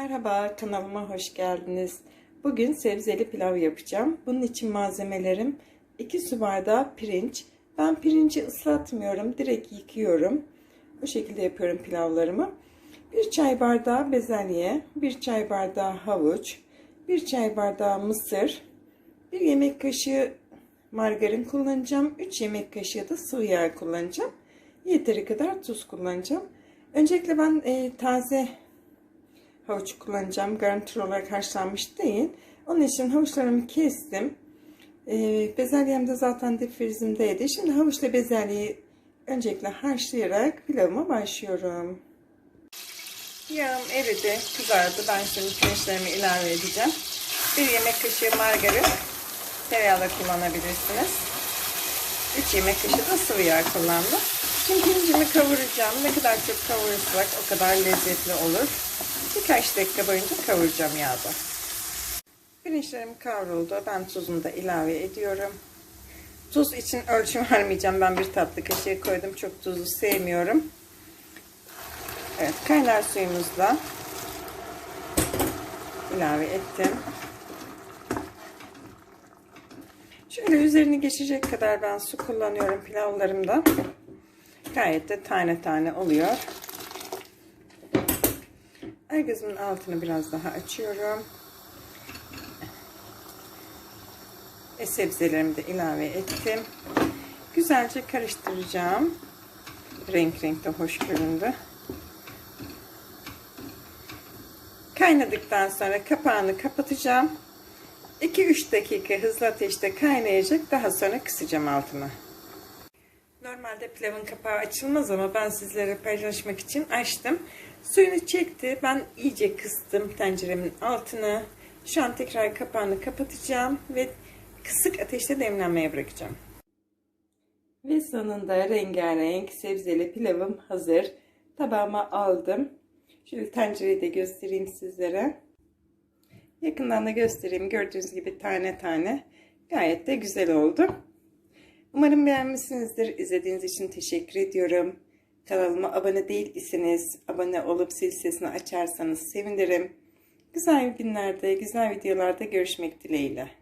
Merhaba kanalıma hoş geldiniz. Bugün sebzeli pilav yapacağım. Bunun için malzemelerim 2 su bardağı pirinç. Ben pirinci ıslatmıyorum. Direkt yıkıyorum. Bu şekilde yapıyorum pilavlarımı. 1 çay bardağı bezelye, 1 çay bardağı havuç, 1 çay bardağı mısır, 1 yemek kaşığı margarin kullanacağım. 3 yemek kaşığı da sıvı yağ kullanacağım. Yeteri kadar tuz kullanacağım. Öncelikle ben e, taze havuç kullanacağım. Garnitür olarak haşlanmış değil. Onun için havuçlarımı kestim. Ee, bezelyem de zaten dip. Şimdi havuçla bezelyeyi öncelikle haşlayarak pilavıma başlıyorum. Yağım eridi, kızardı. Ben şimdi pirinçlerimi ilave edeceğim. Bir yemek kaşığı margarin, tereyağı da kullanabilirsiniz. 3 yemek kaşığı da sıvı yağ kullandım. Şimdi pirincimi kavuracağım. Ne kadar çok kavurursak o kadar lezzetli olur. Birkaç dakika boyunca kavuracağım yağda. Pirinçlerim kavruldu. Ben tuzunu da ilave ediyorum. Tuz için ölçüm vermeyeceğim. Ben bir tatlı kaşığı koydum. Çok tuzlu sevmiyorum. Evet kaynar suyumuzla ilave ettim. Şöyle üzerini geçecek kadar ben su kullanıyorum pilavlarımda. Gayet de tane tane oluyor. Aygazımın altını biraz daha açıyorum. Ve sebzelerimi de ilave ettim. Güzelce karıştıracağım. Renk renk de hoş göründü. Kaynadıktan sonra kapağını kapatacağım. 2-3 dakika hızlı ateşte kaynayacak. Daha sonra kısacağım altını. Normalde pilavın kapağı açılmaz ama ben sizlere paylaşmak için açtım. Suyunu çekti. Ben iyice kıstım tenceremin altını. Şu an tekrar kapağını kapatacağım ve kısık ateşte demlenmeye bırakacağım. Ve sonunda rengarenk sebzeli pilavım hazır. Tabağıma aldım. Şöyle tencereyi de göstereyim sizlere. Yakından da göstereyim. Gördüğünüz gibi tane tane. Gayet de güzel oldu. Umarım beğenmişsinizdir. İzlediğiniz için teşekkür ediyorum. Kanalıma abone değil iseniz abone olup zil sesini açarsanız sevinirim. Güzel günlerde, güzel videolarda görüşmek dileğiyle.